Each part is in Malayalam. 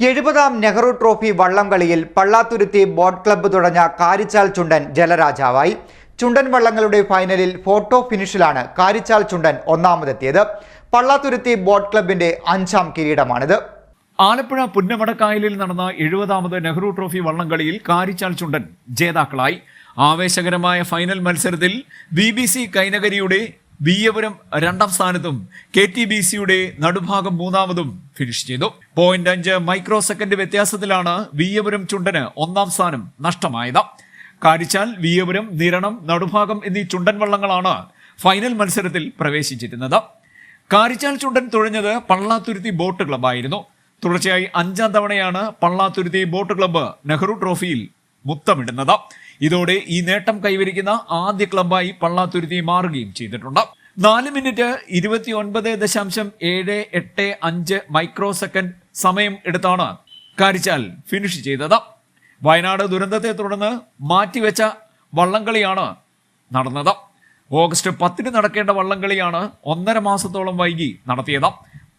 എഴുപതാം നെഹ്റു ട്രോഫി വള്ളംകളിയിൽ പള്ളാത്തുരുത്തി ബോട്ട് ക്ലബ്ബ് തുടങ്ങിയ കാരിച്ചാൽ ചുണ്ടൻ ജലരാജാവായി. ചുണ്ടൻ വള്ളങ്ങളുടെ ഫൈനലിൽ ഫോട്ടോ ഫിനിഷിലാണ് കാരിച്ചാൽ ചുണ്ടൻ ഒന്നാമതെത്തിയത്. പള്ളാത്തുരുത്തി ബോട്ട് ക്ലബിന്റെ അഞ്ചാം കിരീടമാണിത്. ആലപ്പുഴ പുന്നമടക്കായലിൽ നടന്ന എഴുപതാമത് നെഹ്റു ട്രോഫി വള്ളംകളിയിൽ കാരിച്ചാൽ ചുണ്ടൻ ജേതാക്കളായി. ആവേശകരമായ ഫൈനൽ മത്സരത്തിൽ ബി ബി സി കൈനകരിയുടെ ബിയപുരം രണ്ടാം സ്ഥാനത്തും കെ ടി ബി സിയുടെ നടുഭാഗം മൂന്നാമതും ഫിനിഷ് ചെയ്തു. പോയിന്റ് അഞ്ച് മൈക്രോ സെക്കൻഡ് വ്യത്യാസത്തിലാണ് വിയപുരം ചുണ്ടന് ഒന്നാം സ്ഥാനം നഷ്ടമായത്. കാരിച്ചാൽ വിയപുരം നിരണം നടുഭാഗം എന്നീ ചുണ്ടൻ വള്ളങ്ങളാണ് ഫൈനൽ മത്സരത്തിൽ പ്രവേശിച്ചിരുന്നത്. കാരിച്ചാൽ ചുണ്ടൻ തുഴഞ്ഞത് പള്ളാത്തുരുത്തി ബോട്ട് ക്ലബ്ബായിരുന്നു തുടർച്ചയായി അഞ്ചാം തവണയാണ് പള്ളാത്തുരുത്തി ബോട്ട് ക്ലബ്ബ് നെഹ്റു ട്രോഫിയിൽ മുത്തമിടുന്നത്. ഇതോടെ ഈ നേട്ടം കൈവരിക്കുന്ന ആദ്യ ക്ലബായി പള്ളാത്തുരുത്തി മാറുകയും ചെയ്തിട്ടുണ്ട്. നാല് മിനിറ്റ് ഇരുപത്തി ഒൻപത് ദശാംശം ഏഴ് എട്ട് അഞ്ച് മൈക്രോ സെക്കൻഡ് സമയം എടുത്താണ് കാരിച്ചാൽ ഫിനിഷ് ചെയ്തത്. വയനാട് ദുരന്തത്തെ തുടർന്ന് മാറ്റിവെച്ച വള്ളംകളിയാണ് നടന്നത്. ഓഗസ്റ്റ് പത്തിന് നടക്കേണ്ട വള്ളംകളിയാണ് ഒന്നര മാസത്തോളം വൈകി നടത്തിയത്.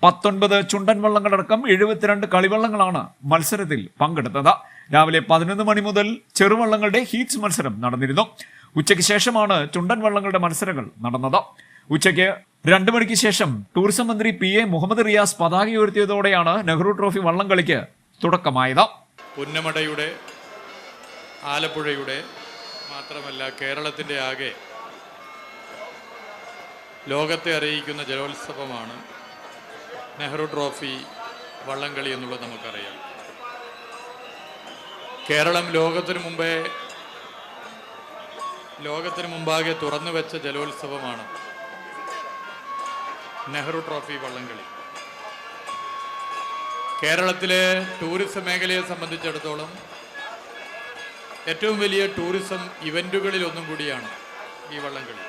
പത്തൊൻപത് ചുണ്ടൻ വള്ളങ്ങളടക്കം എഴുപത്തിരണ്ട് കളിവള്ളങ്ങളാണ് മത്സരത്തിൽ പങ്കെടുത്തത്. രാവിലെ പതിനൊന്ന് മണി മുതൽ ചെറുവള്ളങ്ങളുടെ ഹീറ്റ്സ് മത്സരം നടന്നിരുന്നു. ഉച്ചയ്ക്ക് ശേഷമാണ് ചുണ്ടൻ വള്ളങ്ങളുടെ മത്സരങ്ങൾ നടന്നത്. ഉച്ചയ്ക്ക് രണ്ടു മണിക്ക് ശേഷം ടൂറിസം മന്ത്രി പി എ മുഹമ്മദ് റിയാസ് പതാക ഉയർത്തിയതോടെയാണ് നെഹ്റു ട്രോഫി വള്ളംകളിക്ക് തുടക്കമായത്. പുന്നമടയുടെ ആലപ്പുഴയുടെ മാത്രമല്ല കേരളത്തിന്റെ ആകെ ലോകത്തെ അറിയിക്കുന്ന ജലോത്സവമാണ് നെഹ്റു ട്രോഫി വള്ളംകളി എന്നുള്ളത് നമുക്കറിയാം. കേരളം ലോകത്തിനു മുമ്പേ ലോകത്തിനു മുമ്പാകെ തുറന്നു വെച്ച ജലോത്സവമാണ് നെഹ്റു ട്രോഫി വള്ളംകളി. കേരളത്തിലെ ടൂറിസം മേഖലയെ സംബന്ധിച്ചിടത്തോളം ഏറ്റവും വലിയ ടൂറിസം ഇവന്റുകളിൽ ഒന്നും കൂടിയാണ് ഈ വള്ളംകളി.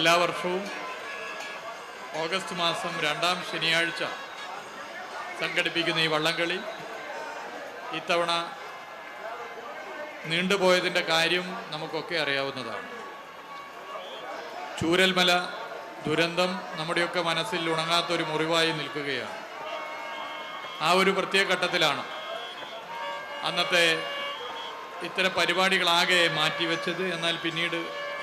എല്ലാ വർഷവും ഓഗസ്റ്റ് മാസം രണ്ടാം ശനിയാഴ്ച സംഘടിപ്പിക്കുന്ന ഈ വള്ളംകളി ഇത്തവണ നീണ്ടുപോയതിന്റെ കാര്യം നമുക്കൊക്കെ അറിയാവുന്നതാണ്. ചൂരൽമല ദുരന്തം നമ്മുടെയൊക്കെ മനസ്സിൽ ഉണങ്ങാത്തൊരു മുറിവായി നിൽക്കുകയാണ്. ആ ഒരു പ്രത്യേക ഘട്ടത്തിലാണ് അന്നത്തെ ഇത്തരം പരിപാടികളാകെ മാറ്റിവെച്ചത്. എന്നാൽ പിന്നീട്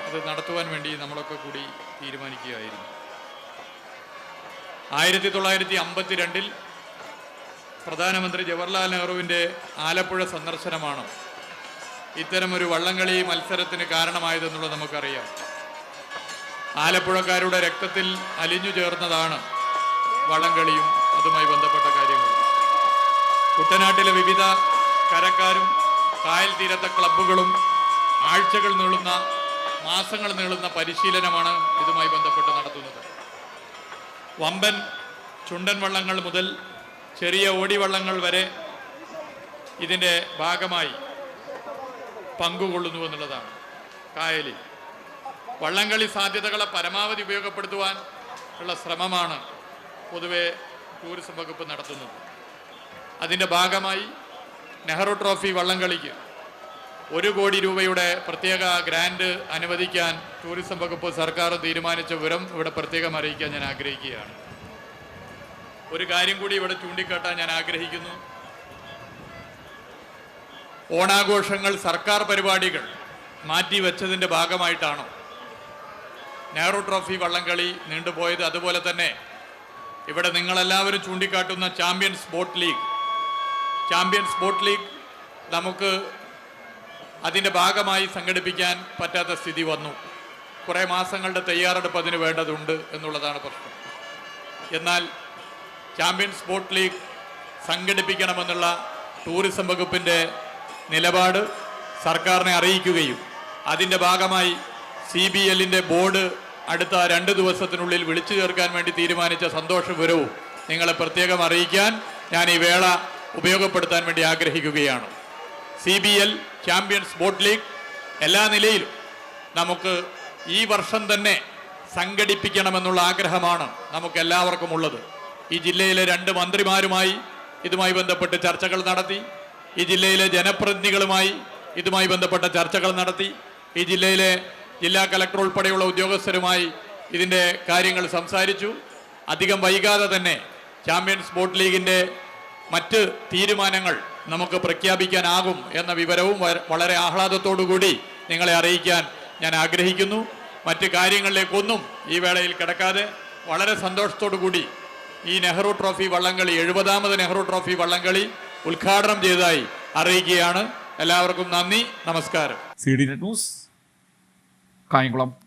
അത് നടത്തുവാൻ വേണ്ടി നമ്മളൊക്കെ കൂടി തീരുമാനിക്കുകയായിരുന്നു. ആയിരത്തി തൊള്ളായിരത്തി അമ്പത്തി രണ്ടിൽ പ്രധാനമന്ത്രി ജവഹർലാൽ നെഹ്റുവിന്റെ ആലപ്പുഴ സന്ദർശനമാണ് ഇത്തരമൊരു വള്ളംകളി മത്സരത്തിന് കാരണമായതെന്നുള്ളത് നമുക്കറിയാം. ആലപ്പുഴക്കാരുടെ രക്തത്തിൽ അലിഞ്ഞു ചേർന്നതാണ് വള്ളംകളിയും അതുമായി ബന്ധപ്പെട്ട കാര്യങ്ങൾ കുട്ടനാട്ടിലെ വിവിധ കരക്കാരും കായൽ തീരത്തെ ക്ലബ്ബുകളും ആഴ്ചകൾ നീളുന്ന മാസങ്ങൾ നീളുന്ന പരിശീലനമാണ് ഇതുമായി ബന്ധപ്പെട്ട് നടത്തുന്നത്. വമ്പൻ ചുണ്ടൻ വള്ളങ്ങൾ മുതൽ ചെറിയ ഓടിവള്ളങ്ങൾ വരെ ഇതിന്റെ ഭാഗമായി പങ്കുകൊള്ളുന്നു എന്നുള്ളതാണ്. കായലിൽ വള്ളംകളി സാധ്യതകളെ പരമാവധി ഉപയോഗപ്പെടുത്തുവാൻ ഉള്ള ശ്രമമാണ് പൊതുവെ ടൂറിസം വകുപ്പ് നടത്തുന്നത്. അതിന്റെ ഭാഗമായി നെഹ്റു ട്രോഫി വള്ളംകളിക്ക് ഒരു കോടി രൂപയുടെ പ്രത്യേക ഗ്രാൻഡ് അനുവദിക്കാൻ ടൂറിസം വകുപ്പ് സർക്കാർ തീരുമാനിച്ച വിവരം ഇവിടെ പ്രത്യേകം അറിയിക്കാൻ ഞാൻ ആഗ്രഹിക്കുകയാണ്. ഒരു കാര്യം കൂടി ഇവിടെ ചൂണ്ടിക്കാട്ടാൻ ഞാൻ ആഗ്രഹിക്കുന്നു. ഓണാഘോഷങ്ങൾ സർക്കാർ പരിപാടികൾ മാറ്റിവെച്ചതിന്റെ ഭാഗമായിട്ടാണോ? നെഹ്റു ട്രോഫി വള്ളംകളി നീണ്ടുപോയത് അതുപോലെ തന്നെ ഇവിടെ നിങ്ങളെല്ലാവരും ചൂണ്ടിക്കാട്ടുന്ന champions boat league. Champions boat league നമുക്ക് അതിന്റെ ഭാഗമായി സംഘടിപ്പിക്കാൻ പറ്റാത്ത സ്ഥിതി വന്നു. കുറേ മാസങ്ങളുടെ തയ്യാറെടുപ്പ് അതിന് വേണ്ടതുണ്ട് എന്നുള്ളതാണ് പ്രശ്നം. എന്നാൽ ചാമ്പ്യൻസ് സ്പോർട്സ് ലീഗ് സംഘടിപ്പിക്കണമെന്നുള്ള ടൂറിസം വകുപ്പിന്റെ നിലപാട് സർക്കാരിനെ അറിയിക്കുകയും അതിന്റെ ഭാഗമായി സി ബി എല്ലിന്റെ ബോർഡ് അടുത്ത രണ്ട് ദിവസത്തിനുള്ളിൽ വിളിച്ചു ചേർക്കാൻ വേണ്ടി തീരുമാനിച്ച സന്തോഷ വിവരവും നിങ്ങളെ പ്രത്യേകം അറിയിക്കാൻ ഞാൻ ഈ വേള ഉപയോഗപ്പെടുത്താൻ വേണ്ടി ആഗ്രഹിക്കുകയാണ്. C B L champions boat league എല്ലാ നിലയിലും നമുക്ക് ഈ വർഷം തന്നെ സംഘടിപ്പിക്കണമെന്നുള്ള ആഗ്രഹമാണ് നമുക്ക് എല്ലാവർക്കും ഉള്ളത്. ഈ ജില്ലയിലെ രണ്ട് മന്ത്രിമാരുമായി ഇതുമായി ബന്ധപ്പെട്ട് ചർച്ചകൾ നടത്തി ഈ ജില്ലയിലെ ജനപ്രതിനിധികളുമായി ഇതുമായി ബന്ധപ്പെട്ട ചർച്ചകൾ നടത്തി ഈ ജില്ലയിലെ ജില്ലാ കലക്ടർ ഉൾപ്പെടെയുള്ള ഉദ്യോഗസ്ഥരുമായി ഇതിന്റെ കാര്യങ്ങൾ സംസാരിച്ചു. അധികം വൈകാതെ തന്നെ ചാമ്പ്യൻസ് ബോട്ട് ലീഗിന്റെ മറ്റ് തീരുമാനങ്ങൾ നമുക്ക് പ്രഖ്യാപിക്കാനാകും എന്ന വിവരവും വളരെ ആഹ്ലാദത്തോടു കൂടി നിങ്ങളെ അറിയിക്കാൻ ഞാൻ ആഗ്രഹിക്കുന്നു. മറ്റ് കാര്യങ്ങളിലേക്കൊന്നും ഈ വേളയിൽ കിടക്കാതെ വളരെ സന്തോഷത്തോടു കൂടി ഈ നെഹ്റു ട്രോഫി വള്ളംകളി എഴുപതാമത് നെഹ്റു ട്രോഫി വള്ളംകളി ഉദ്ഘാടനം ചെയ്തതായി അറിയിക്കുകയാണ്. എല്ലാവർക്കും നന്ദി നമസ്കാരം. C D news Kayamkulam